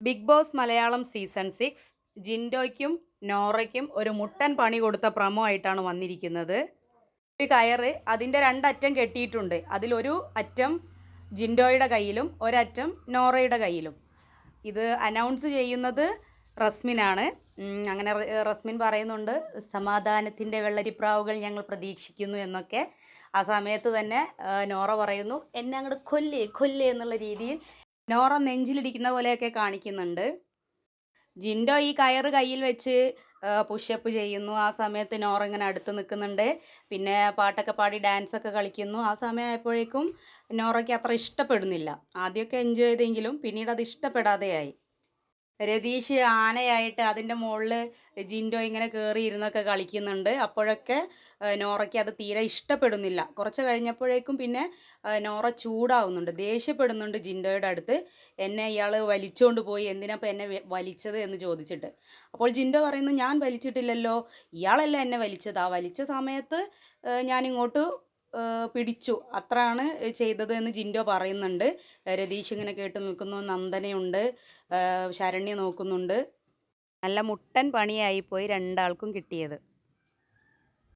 Bigg Boss Malayalam season six ജിൻഡോയ്ക്കും നോറയ്ക്കും ഒരു മുട്ടൻ പണി കൊടുത്ത പ്രമോ ആയിട്ടാണ് വന്നിരിക്കുന്നത്. ഒരു കയറ് അതിന്റെ രണ്ടറ്റം കെട്ടിയിട്ടുണ്ട്. അതിലൊരു അറ്റം ജിൻഡോയുടെ കയ്യിലും ഒരറ്റം നോറയുടെ കയ്യിലും. ഇത് അനൗൺസ് ചെയ്യുന്നത് റസ്മിനാണ്. അങ്ങനെ റസ്മിൻ പറയുന്നുണ്ട് സമാധാനത്തിന്റെ വെള്ളരിപ്രാവുകൾ ഞങ്ങൾ പ്രതീക്ഷിക്കുന്നു എന്നൊക്കെ. ആ സമയത്ത് തന്നെ നോറ പറയുന്നു എന്നെ അങ്ങോട്ട് കൊല്ലേ കൊല്ലേ എന്നുള്ള രീതിയിൽ നോറ നെഞ്ചിലിടിക്കുന്ന പോലെയൊക്കെ കാണിക്കുന്നുണ്ട്. ജിൻഡോ ഈ കയറ് കയ്യിൽ വെച്ച് പുഷപ്പ് ചെയ്യുന്നു. ആ സമയത്ത് നോറ ഇങ്ങനെ അടുത്ത് നിൽക്കുന്നുണ്ട്. പിന്നെ പാട്ടൊക്കെ പാടി ഡാൻസ് ഒക്കെ കളിക്കുന്നു. ആ സമയമായപ്പോഴേക്കും നോറയ്ക്ക് അത്ര ഇഷ്ടപ്പെടുന്നില്ല. ആദ്യമൊക്കെ എൻജോയ് ചെയ്തെങ്കിലും പിന്നീട് അത് ഇഷ്ടപ്പെടാതെയായി. രതീഷ് ആനയായിട്ട് അതിന്റെ മുകളിൽ ജിൻഡോ ഇങ്ങനെ കയറി ഇരുന്നൊക്കെ കളിക്കുന്നുണ്ട്. അപ്പോഴൊക്കെ നോറയ്ക്ക് അത് തീരെ ഇഷ്ടപ്പെടുന്നില്ല. കുറച്ച് കഴിഞ്ഞപ്പോഴേക്കും പിന്നെ നോറ ചൂടാവുന്നുണ്ട്. ദേഷ്യപ്പെടുന്നുണ്ട് ജിൻഡോയുടെ അടുത്ത്. എന്നെ ഇയാൾ വലിച്ചുകൊണ്ട് പോയി. എന്തിനപ്പോൾ എന്നെ വലിച്ചത്? എന്ന് ചോദിച്ചിട്ട്. അപ്പോൾ ജിൻഡോ പറയുന്നു ഞാൻ വലിച്ചിട്ടില്ലല്ലോ. ഇയാളല്ല എന്നെ വലിച്ചത്. ആ വലിച്ച സമയത്ത് ഞാനിങ്ങോട്ട് പിടിച്ചു. അത്രയാണ് ചെയ്തത് എന്ന് ജിൻഡോ പറയുന്നുണ്ട്. രതീഷ് ഇങ്ങനെ കേട്ട് നിൽക്കുന്നു. നന്ദനയുണ്ട്. ശരണ്യ നോക്കുന്നുണ്ട്. നല്ല മുട്ടൻ പണിയായിപ്പോയി രണ്ടാൾക്കും കിട്ടിയത്.